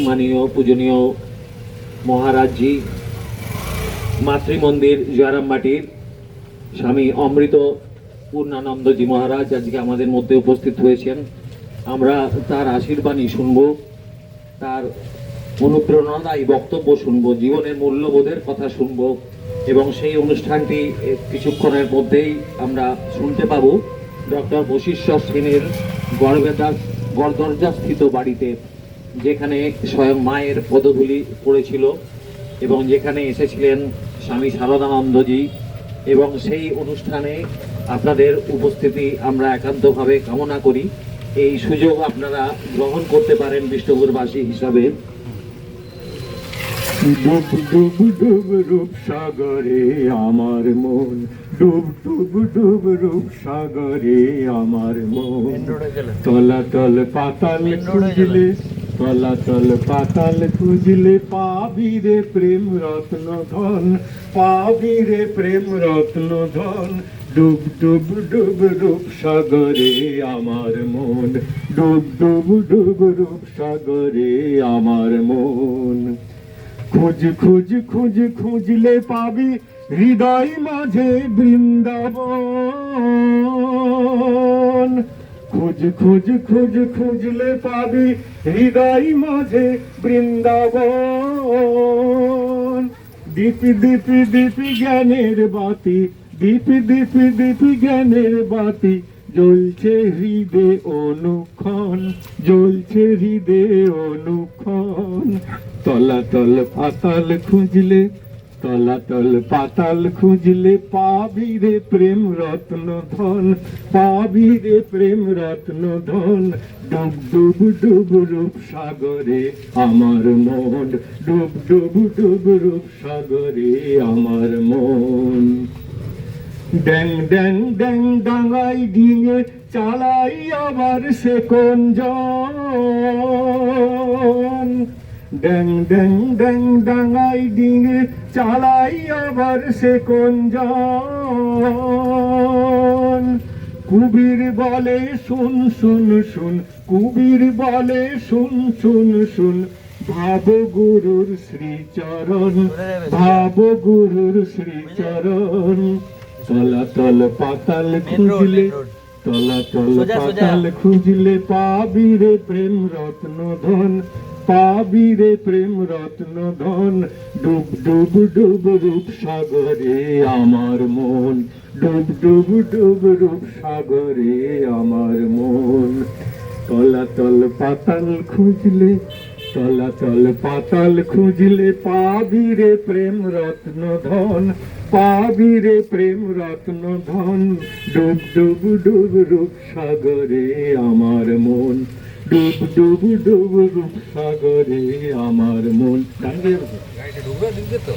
সম্মানীয়, পূজনীয় মহারাজজি মাতৃমন্দির জয়রামবাটির স্বামী অমৃত পূর্ণানন্দজি মহারাজ আজকে আমাদের মধ্যে উপস্থিত হয়েছেন। আমরা তার আশীর্বাণী শুনব, তার অনুপ্রেরণাদায়ী বক্তব্য শুনব, জীবনের মূল্যবোধের কথা শুনব এবং সেই অনুষ্ঠানটি কিছুক্ষণের মধ্যেই আমরা শুনতে পাব। ডক্টর বশিষ্ঠ সেনের গড়বেদাস গড়দরজাস্থিত বাড়িতে যেখানে স্বয়ং মায়ের পদধূলি পড়েছিল এবং যেখানে এসেছিলেন স্বামী শারদানন্দজি এবং সেই অনুষ্ঠানে আপনাদের উপস্থিতি আমরা একান্তভাবে কামনা করি। এই সুযোগ আপনারা গ্রহণ করতে পারেন বিষ্ণুপুরবাসী হিসাবে। ডুব ডুব ডুব রূপ সাগরে আমার মন ডুব ডুব ডুব রূপ সাগরে আমার মন। তলাতল পাতাল খুঁজলে তলাতল পাতাল খুঁজলে পাবি রে প্রেম রত্ন ধন পাবি রে প্রেম রত্ন ধন ডুব ডুব ডুব, রূপ সাগরে আমার মন। ডুব ডুব ডুব, রূপ সাগরে আমার মন। খোঁজ খোঁজ খোঁজ, খুঁজলে পাবি হৃদয় মাঝে বৃন্দাবন। খোঁজ খোঁজ খোঁজ, খুঁজলে পাবি হৃদয় মাঝে বৃন্দাবন। দীপি দীপি দীপি জ্ঞানের বাতি, দীপি দীপি দীপি জ্ঞানের বাতি, জ্বলছে হৃদে অনুক্ষণ, জ্বলছে হৃদে অনুক্ষণ। তলাতল পাতাল খুঁজলে তলাতল পাতাল খুঁজলে পাবি রে প্রেম রত্ন ধন, পাবি রে প্রেম রত্ন ধন। ডুব ডুব ডুব রূপ সাগরে আমার মন, ডুব ডুব ডুব রূপ সাগরে আমার মন। ড্যাং ড্যাং ড্যাং ডাঙাই ডিঙে চালাই আবার সে কোন জন? ড্যাং ড্যাং ড্যাং ডাঙাই ডিঙে চালাই আবার সে কোন জন কুবির বলে শুন শুন শুন। কুবির বলে শুন শুন শুন। ভাব গুরুর শ্রীচরণ ভাব গুরুর শ্রীচরণ। তলাতল পাতাল খুঁজলে তলাতল। পাতাল খুঁজলে পাবি রে প্রেম রত্ন ধন পাবি প্রেম রত্ন ধন। ডুব ডুব ডুব রূপ সাগরে আমার মন। ডুব ডুব ডুব রূপ সাগরে আমার মন। তলাতল পাতাল খুঁজলে, তলাতল পাতাল খুঁজলে প্রেম রত্ন ধন। পাবি রে প্রেম রত্ন ধন। ডুব ডুব ডুব রূপ সাগরে আমার মন। ডুব ডুবু সাগরে আমার মন তো